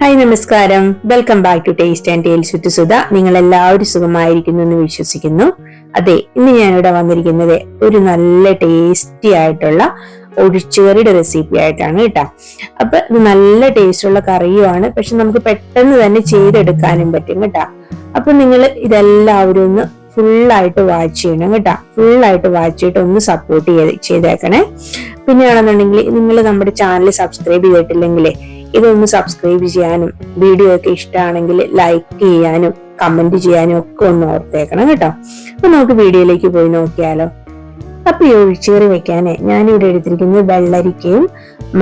Hi നമസ്കാരം. Welcome back to taste and tales with Sudha. നിങ്ങൾ എല്ലാവരും സുഖമായിരിക്കുന്നു എന്ന് വിശ്വസിക്കുന്നു. അതെ ഇന്ന് ഞാനിവിടെ വന്നിരിക്കുന്നത് ഒരു നല്ല ടേസ്റ്റി ആയിട്ടുള്ള ഒഴിച്ചുകറിയുടെ റെസിപ്പി ആയിട്ടാണ് കേട്ടോ. അപ്പൊ ഇത് നല്ല ടേസ്റ്റുള്ള കറിയുമാണ്. പക്ഷെ നമുക്ക് പെട്ടെന്ന് തന്നെ ചെയ്തെടുക്കാനും പറ്റും കേട്ടോ. അപ്പൊ നിങ്ങൾ ഇതെല്ലാവരും ഒന്ന് ഫുള്ളായിട്ട് വാച്ച് ചെയ്യണം കേട്ടോ. ഫുള്ളായിട്ട് വാച്ച് ചെയ്തിട്ട് ഒന്ന് സപ്പോർട്ട് ചെയ്ത് ചെയ്തേക്കണേ. പിന്നെയാണെന്നുണ്ടെങ്കിൽ നിങ്ങൾ നമ്മുടെ ചാനൽ സബ്സ്ക്രൈബ് ചെയ്തിട്ടില്ലെങ്കിലേ ഇതൊന്ന് സബ്സ്ക്രൈബ് ചെയ്യാനും വീഡിയോ ഒക്കെ ഇഷ്ടമാണെങ്കിൽ ലൈക്ക് ചെയ്യാനും കമന്റ് ചെയ്യാനും ഒക്കെ ഒന്ന് ഓർത്തേക്കണം കേട്ടോ. അപ്പൊ നമുക്ക് വീഡിയോയിലേക്ക് പോയി നോക്കിയാലോ. അപ്പൊ ഈ ഒഴിച്ചേറി വെക്കാനേ ഞാനിവിടെ എടുത്തിരിക്കുന്നത് വെള്ളരിക്കയും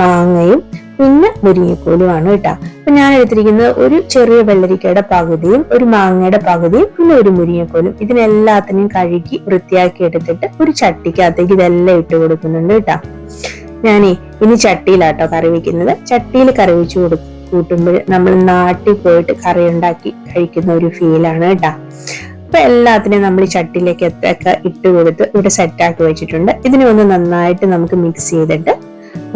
മാങ്ങയും പിന്നെ മുരിങ്ങക്കോലുമാണ് കേട്ടോ. അപ്പൊ ഞാൻ എടുത്തിരിക്കുന്നത് ഒരു ചെറിയ വെള്ളരിക്കയുടെ പകുതിയും ഒരു മാങ്ങയുടെ പകുതിയും പിന്നെ ഒരു മുരിങ്ങക്കോലും. ഇതിനെല്ലാത്തിനെയും കഴുകി വൃത്തിയാക്കി എടുത്തിട്ട് ഒരു ചട്ടിക്കകത്തേക്ക് ഇതെല്ലാം ഇട്ട് കൊടുക്കുന്നുണ്ട് കേട്ടോ. ഞാനേ ഇനി ചട്ടിയിലാട്ടോ കറി വെക്കുന്നത്. ചട്ടിയിൽ കറി വെച്ച് കൊടു കൂട്ടുമ്പോൾ നമ്മൾ നാട്ടിൽ പോയിട്ട് കറി ഉണ്ടാക്കി കഴിക്കുന്ന ഒരു ഫീലാണ് കേട്ടോ അപ്പൊ എല്ലാത്തിനെയും നമ്മൾ ചട്ടിയിലേക്ക് എത്തൊക്കെ ഇട്ട് കൊടുത്ത് ഇവിടെ സെറ്റാക്കി വെച്ചിട്ടുണ്ട്. ഇതിനെ ഒന്ന് നന്നായിട്ട് നമുക്ക് മിക്സ് ചെയ്തിട്ട്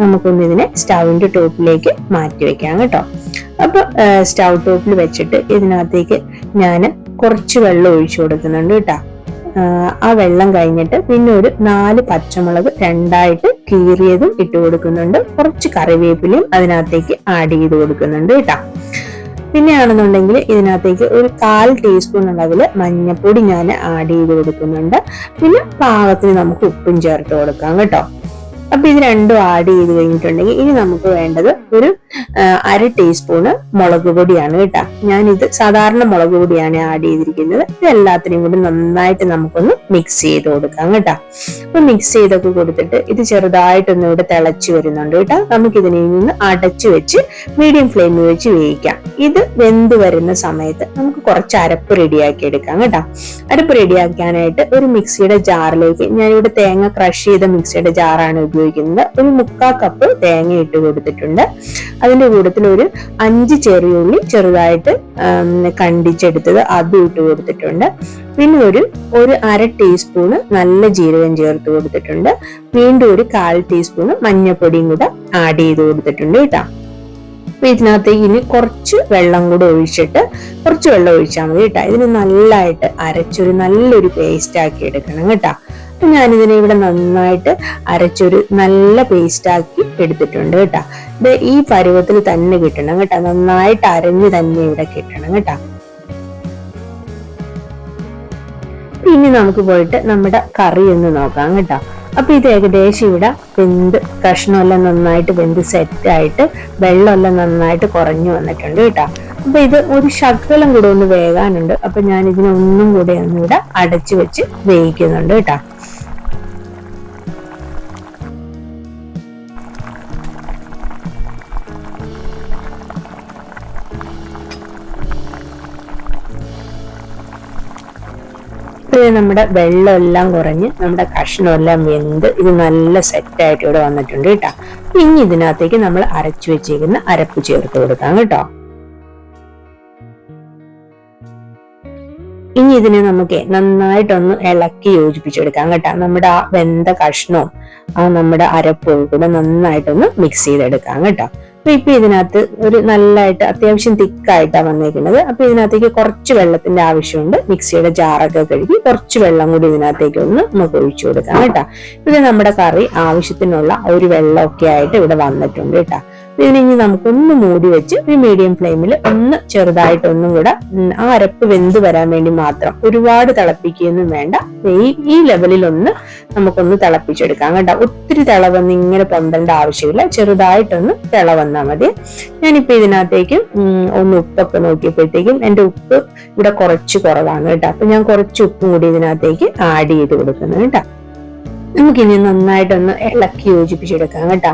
നമുക്കൊന്ന് ഇതിനെ സ്റ്റൗവിന്റെ ടോപ്പിലേക്ക് മാറ്റി വെക്കാം കേട്ടോ. അപ്പൊ സ്റ്റൗ ടോപ്പിൽ വെച്ചിട്ട് ഇതിനകത്തേക്ക് ഞാൻ കുറച്ച് വെള്ളം ഒഴിച്ചു കൊടുക്കുന്നുണ്ട് കേട്ടോ ആ വെള്ളം കഴിഞ്ഞിട്ട് പിന്നെ ഒരു നാല് പച്ചമുളക് രണ്ടായിട്ട് കീറിയതും ഇട്ട് കൊടുക്കുന്നുണ്ട്. കുറച്ച് കറിവേപ്പിലയും അതിനകത്തേക്ക് ആഡ് ചെയ്ത് കൊടുക്കുന്നുണ്ട് കേട്ടോ. പിന്നെയാണെന്നുണ്ടെങ്കിൽ ഇതിനകത്തേക്ക് ഒരു കാൽ ടീസ്പൂൺ അളവിൽ മഞ്ഞൾപ്പൊടി ഞാൻ ആഡ് ചെയ്ത് കൊടുക്കുന്നുണ്ട്. പിന്നെ പാകത്തിന് നമുക്ക് ഉപ്പും ചേർത്ത് കൊടുക്കാം കേട്ടോ. അപ്പൊ ഇത് രണ്ടും ആഡ് ചെയ്ത് കഴിഞ്ഞിട്ടുണ്ടെങ്കിൽ ഇനി നമുക്ക് വേണ്ടത് ഒരു അര ടീസ്പൂണ് മുളക് പൊടിയാണ് കേട്ടോ. ഞാനിത് സാധാരണ മുളക് പൊടിയാണ് ആഡ് ചെയ്തിരിക്കുന്നത്. ഇത് എല്ലാത്തിനെയും കൂടി നന്നായിട്ട് നമുക്കൊന്ന് മിക്സ് ചെയ്ത് കൊടുക്കാം കേട്ടോ. അപ്പൊ മിക്സ് ചെയ്തൊക്കെ കൊടുത്തിട്ട് ഇത് ചെറുതായിട്ടൊന്ന് ഇവിടെ തിളച്ച് വരുന്നുണ്ട് കേട്ടോ. നമുക്ക് ഇതിനെ നിന്ന് അടച്ചു വെച്ച് മീഡിയം ഫ്ലെയിമിൽ വെച്ച് വേവിക്കാം. ഇത് വെന്ത് വരുന്ന സമയത്ത് നമുക്ക് കുറച്ച് അരപ്പ് റെഡിയാക്കി എടുക്കാം കേട്ടോ. അരപ്പ് റെഡിയാക്കാനായിട്ട് ഒരു മിക്സിയുടെ ജാറിലേക്ക് ഞാൻ ഇവിടെ തേങ്ങ ക്രഷ് ചെയ്ത മിക്സിയുടെ ജാറാണ് ഉപയോഗിക്കുന്നത് ഒരു മുക്കാ കപ്പ് തേങ്ങ ഇട്ട് കൊടുത്തിട്ടുണ്ട്. അതിന്റെ കൂട്ടത്തിൽ ഒരു അഞ്ച് ചെറിയുള്ളി ചെറുതായിട്ട് കണ്ടിച്ചെടുത്തത് അതും ഇട്ട് കൊടുത്തിട്ടുണ്ട്. പിന്നെ ഒരു ഒരു അര ടീസ്പൂണ് നല്ല ജീരകം ചേർത്ത് കൊടുത്തിട്ടുണ്ട്. വീണ്ടും ഒരു കാൽ ടീസ്പൂണ് മഞ്ഞൾപ്പൊടിയും കൂടെ ആഡ് ചെയ്ത് കൊടുത്തിട്ടുണ്ട് കേട്ടോ. അപ്പൊ ഇതിനകത്തേക്ക് ഇനി കുറച്ച് വെള്ളം കൂടെ ഒഴിച്ചിട്ട് കുറച്ച് വെള്ളം ഒഴിച്ചാൽ മതി കേട്ടോ. ഇതിന് നല്ലതായിട്ട് അരച്ചൊരു നല്ലൊരു പേസ്റ്റ് ആക്കി എടുക്കണം കേട്ടോ. അപ്പൊ ഞാനിതിനെ ഇവിടെ നന്നായിട്ട് അരച്ചൊരു നല്ല പേസ്റ്റാക്കി എടുത്തിട്ടുണ്ട് കേട്ടോ. ഇത് ഈ പരുവത്തിൽ തന്നെ കിട്ടണം കേട്ടോ. നന്നായിട്ട് അരഞ്ഞ് തന്നെ ഇവിടെ കിട്ടണം കേട്ടോ. ഇനി നമുക്ക് പോയിട്ട് നമ്മുടെ കറി ഒന്ന് നോക്കാം കേട്ടോ. അപ്പൊ ഇത് ഏകദേശം ഇവിടെ വെന്ത് കഷ്ണമെല്ലാം നന്നായിട്ട് വെന്ത് സെറ്റ് ആയിട്ട് വെള്ളമെല്ലാം നന്നായിട്ട് കുറഞ്ഞു വന്നിട്ടുണ്ട് കേട്ടോ. അപ്പൊ ഇത് ഒരു ശകലം കൂടെ ഒന്ന് വേകാനുണ്ട്. അപ്പൊ ഞാൻ ഇതിനൊന്നും കൂടെ ഒന്ന് ഇവിടെ അടച്ചു വെച്ച് വേവിക്കുന്നുണ്ട് കേട്ടോ. നമ്മുടെ വെള്ളമെല്ലാം കുറഞ്ഞ് നമ്മുടെ കഷ്ണമെല്ലാം വെന്ത് ഇത് നല്ല സെറ്റായിട്ട് ഇവിടെ വന്നിട്ടുണ്ട് കേട്ടോ. ഇനി ഇതിനകത്തേക്ക് നമ്മൾ അരച്ചു വെച്ചിരിക്കുന്ന അരപ്പ് ചേർത്ത് കൊടുക്കാം കേട്ടോ. ഇനി ഇതിനെ നമുക്ക് നന്നായിട്ടൊന്ന് ഇളക്കി യോജിപ്പിച്ചെടുക്കാം കേട്ടോ. നമ്മുടെ ആ വെന്ത കഷ്ണവും ആ നമ്മുടെ അരപ്പും കൂടെ നന്നായിട്ടൊന്ന് മിക്സ് ചെയ്തെടുക്കാം കേട്ടോ. അപ്പൊ ഇപ്പൊ ഇതിനകത്ത് ഒരു നല്ലതായിട്ട് അത്യാവശ്യം തിക്കായിട്ടാണ് വന്നേക്കുന്നത്. അപ്പൊ ഇതിനകത്തേക്ക് കുറച്ച് വെള്ളത്തിന്റെ ആവശ്യമുണ്ട്. മിക്സിയുടെ ജാറൊക്കെ കഴുകി കുറച്ച് വെള്ളം കൂടി ഇതിനകത്തേക്ക് ഒന്ന് നമുക്ക് ഒഴിച്ചു കൊടുക്കാം കേട്ടോ. ഇത് നമ്മുടെ കറി ആവശ്യത്തിനുള്ള ഒരു വെള്ളമൊക്കെ ആയിട്ട് ഇവിടെ വന്നിട്ടുണ്ട് കേട്ടോ. ഇതിനെ നമുക്കൊന്ന് മൂടി വെച്ച് ഒരു മീഡിയം ഫ്ലെയിമിൽ ഒന്ന് ചെറുതായിട്ട് ഒന്നും കൂടെ ആ അരപ്പ് വെന്ത് വരാൻ വേണ്ടി മാത്രം ഒരുപാട് തിളപ്പിക്കുകയൊന്നും വേണ്ട. ഈ ഈ ലെവലിൽ ഒന്ന് നമുക്കൊന്ന് തിളപ്പിച്ചെടുക്കാം കേട്ടോ. ഒത്തിരി തിളവെന്ന് ഇങ്ങനെ പൊന്തേണ്ട ആവശ്യമില്ല. ചെറുതായിട്ടൊന്ന് തിളവന്നാൽ മതി. ഞാനിപ്പോ ഇതിനകത്തേക്ക് ഒന്ന് ഉപ്പൊക്കെ നോക്കിയപ്പോഴത്തേക്കും എന്റെ ഉപ്പ് ഇവിടെ കുറച്ച് കുറവാണ് കേട്ടോ. അപ്പൊ ഞാൻ കുറച്ച് ഉപ്പും കൂടി ഇതിനകത്തേക്ക് ആഡ് ചെയ്ത് കൊടുക്കുന്നു കേട്ടോ. നമുക്കിനി നന്നായിട്ടൊന്ന് ഇളക്കി യോജിപ്പിച്ചെടുക്കാം കേട്ടോ.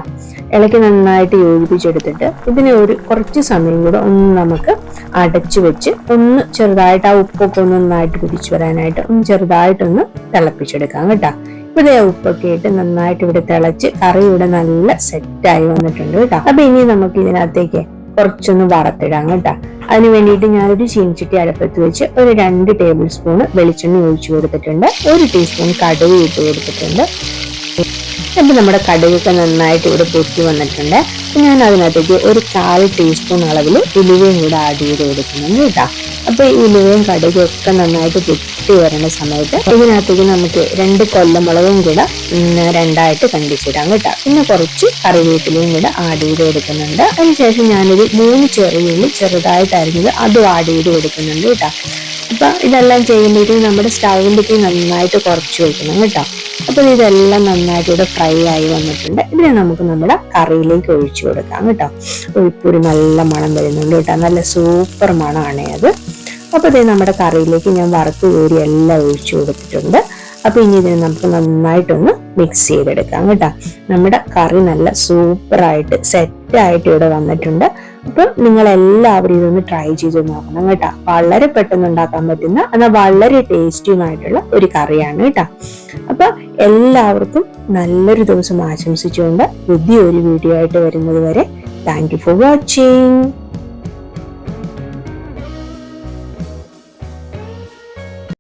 ഇളക്കി നന്നായിട്ട് യോജിപ്പിച്ചെടുത്തിട്ട് ഇതിനെ ഒരു കുറച്ച് സമയം കൂടെ ഒന്ന് നമുക്ക് അടച്ചു വെച്ച് ഒന്ന് ചെറുതായിട്ട് ആ ഉപ്പൊക്കെ ഒന്ന് നന്നായിട്ട് പിടിച്ചു വരാനായിട്ട് ഒന്ന് ചെറുതായിട്ടൊന്ന് തിളപ്പിച്ചെടുക്കാം കേട്ടോ. ഇവിടെ ഉപ്പൊക്കെ ഇട്ട് നന്നായിട്ട് ഇവിടെ തിളച്ച് കറി ഇവിടെ നല്ല സെറ്റായി വന്നിട്ടുണ്ട് കേട്ടോ. അപ്പൊ ഇനി നമുക്ക് ഇതിനകത്തേക്ക് കുറച്ചൊന്ന് വറുത്തിടാം കേട്ടോ. അതിന് വേണ്ടിയിട്ട് ഞാനൊരു ചീനിച്ചിട്ടി അടുപ്പത്ത് വെച്ച് ഒരു രണ്ട് ടേബിൾ സ്പൂൺ വെളിച്ചെണ്ണ ഒഴിച്ചു കൊടുത്തിട്ടുണ്ട്. ഒരു ടീസ്പൂൺ കടുക് ഇട്ട് കൊടുത്തിട്ടുണ്ട്. എന്നിട്ട് നമ്മുടെ കടുകൊക്കെ നന്നായിട്ട് ഇവിടെ പൊട്ടി വന്നിട്ടുണ്ട്. ഞാൻ അതിനകത്തേക്ക് ഒരു കാൽ ടീസ്പൂൺ അളവിൽ ഉലുവയും കൂടെ ആഡ് ചെയ്ത് കൊടുക്കുന്നുണ്ട് കേട്ടോ. അപ്പൊ ഈ ഉലുവയും കടുകും ഒക്കെ നന്നായിട്ട് പൊട്ടി വരുന്ന സമയത്ത് ഇതിനകത്തേക്ക് നമുക്ക് രണ്ട് കൊല്ലമുളകും കൂടെ രണ്ടായിട്ട് കണ്ടിച്ചിടാം കേട്ടോ. പിന്നെ കുറച്ച് കറിവേപ്പിലയും കൂടെ ആഡ് ചെയ്ത് കൊടുക്കുന്നുണ്ട്. അതിനുശേഷം ഞാനൊരു മൂന്ന് ചെറിയുള്ളി ചെറുതായിട്ട് അരിഞ്ഞത് അതും ആഡ് ചെയ്ത് കൊടുക്കുന്നുണ്ട് കേട്ടോ. അപ്പൊ ഇതെല്ലാം ചെയ്യുമ്പോഴത്തേക്കും നമ്മുടെ സ്റ്റൗവിന്റെ തീ നന്നായിട്ട് കുറച്ച് വെക്കണം കേട്ടോ. അപ്പൊ ഇതെല്ലാം നന്നായിട്ട് ഇവിടെ ഫ്രൈ ആയി വന്നിട്ടുണ്ട്. ഇതിനെ നമുക്ക് നമ്മുടെ കറിയിലേക്ക് ഒഴിച്ചു കൊടുക്കാം കേട്ടോ. ഇപ്പൊ ഒരു നല്ല മണം വരുന്നുണ്ട് കേട്ടോ. നല്ല സൂപ്പർ മണമാണ് അത്. അപ്പൊ ഇത് നമ്മുടെ കറിയിലേക്ക് ഞാൻ വറുത്ത് കോരി എല്ലാം ഒഴിച്ചു കൊടുത്തിട്ടുണ്ട്. അപ്പോൾ ഇനി ഇതിനെ നമുക്ക് നന്നായിട്ടൊന്ന് മിക്സ് ചെയ്തെടുക്കാം കേട്ടോ. നമ്മുടെ കറി നല്ല സൂപ്പറായിട്ട് സെറ്റായിട്ട് ഇവിടെ വന്നിട്ടുണ്ട്. അപ്പോൾ നിങ്ങൾ എല്ലാവരും ഇതൊന്ന് ട്രൈ ചെയ്ത് നോക്കണം കേട്ടോ. വളരെ പെട്ടെന്ന് ഉണ്ടാക്കാൻ പറ്റുന്ന എന്നാൽ വളരെ ടേസ്റ്റിയുമായിട്ടുള്ള ഒരു കറിയാണ് കേട്ടോ. അപ്പൊ എല്ലാവർക്കും നല്ലൊരു ദിവസം ആശംസിച്ചുകൊണ്ട് പുതിയൊരു വീഡിയോ ആയിട്ട് വരുന്നത് വരെ താങ്ക് യു ഫോർ വാച്ചിങ്